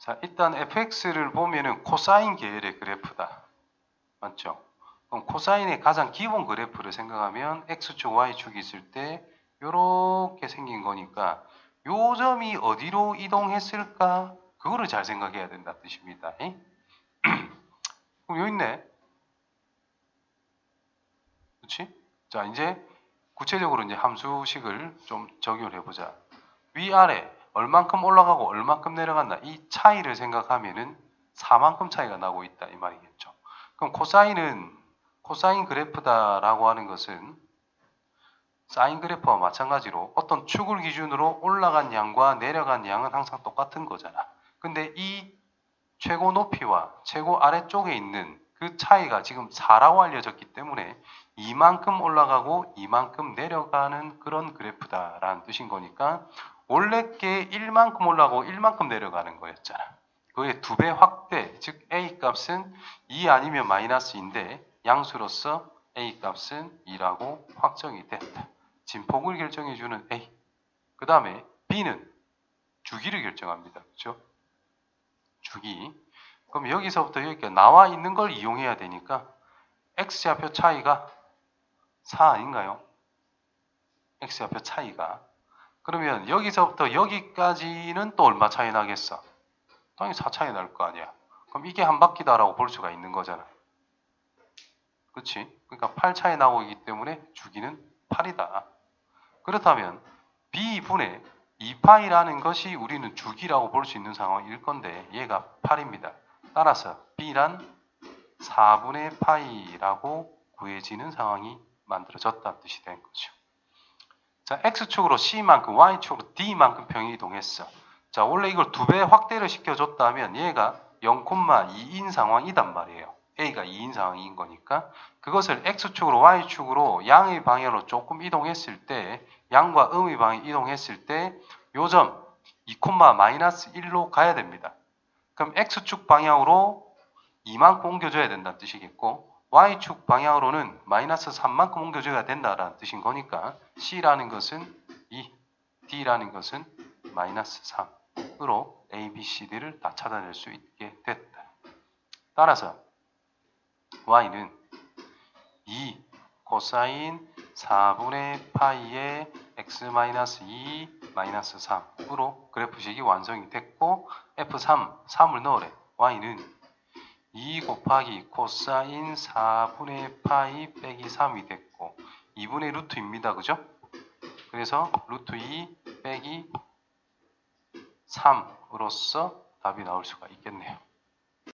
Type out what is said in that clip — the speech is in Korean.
자, 일단 fx를 보면은 코사인 계열의 그래프다. 맞죠? 그럼 코사인의 가장 기본 그래프를 생각하면 x축, y축이 있을 때 이렇게 생긴 거니까 요 점이 어디로 이동했을까? 그거를 잘 생각해야 된다 뜻입니다. 에? 그럼 여기 있네. 그렇지? 자, 이제 구체적으로 이제 함수식을 좀 적용을 해보자. 위아래 얼만큼 올라가고 얼만큼 내려간다. 이 차이를 생각하면은 4만큼 차이가 나고 있다 이 말이겠죠. 그럼 코사인은 코사인 그래프다라고 하는 것은 사인 그래프와 마찬가지로 어떤 축을 기준으로 올라간 양과 내려간 양은 항상 똑같은 거잖아. 근데 이 최고 높이와 최고 아래쪽에 있는 그 차이가 지금 4라고 알려졌기 때문에 이만큼 올라가고 이만큼 내려가는 그런 그래프다라는 뜻인 거니까 원래 게 1만큼 올라가고 1만큼 내려가는 거였잖아. 그의 두 배 확대, 즉 A 값은 2 아니면 마이너스인데 양수로서 A 값은 2라고 확정이 됐다. 진폭을 결정해주는 A. 그 다음에 B는 주기를 결정합니다. 그렇죠? 주기. 그럼 여기서부터 여기까지 나와 있는 걸 이용해야 되니까 X좌표 차이가 4 아닌가요? X좌표 차이가. 그러면 여기서부터 여기까지는 또 얼마 차이 나겠어? 당연히 4 차이 날 거 아니야. 그럼 이게 한 바퀴다라고 볼 수가 있는 거잖아. 그렇지? 그러니까 8 차이 나고 있기 때문에 주기는 8이다. 그렇다면 B분의 2파이라는 것이 우리는 주기라고 볼 수 있는 상황일 건데 얘가 8입니다. 따라서 B란 4분의 파이라고 구해지는 상황이 만들어졌다는 뜻이 된 거죠. 자, X축으로 C만큼, Y축으로 D만큼 평이 이동했어. 자, 원래 이걸 두 배 확대를 시켜줬다면 얘가 0,2인 상황이단 말이에요. A가 2인 상황인 거니까 그것을 X축으로 Y축으로 양의 방향으로 조금 이동했을 때 양과 음의 방향 이동했을 때 요점 2, 마이너스 1로 가야 됩니다. 그럼 X축 방향으로 2만큼 옮겨줘야 된다는 뜻이겠고 Y축 방향으로는 마이너스 3만큼 옮겨줘야 된다라는 뜻인 거니까 C라는 것은 2, D라는 것은 마이너스 3으로 A, B, C, D를 다 찾아낼 수 있게 됐다. 따라서 Y는 2 코사인 4분의 파이의 x 마이너스 2 마이너스 3으로 그래프식이 완성이 됐고 F3 3을 넣으래. Y는 2 곱하기 코사인 4분의 파이 빼기 3이 됐고 2분의 루트입니다. 그죠? 그래서 루트 2 빼기 3으로서 답이 나올 수가 있겠네요.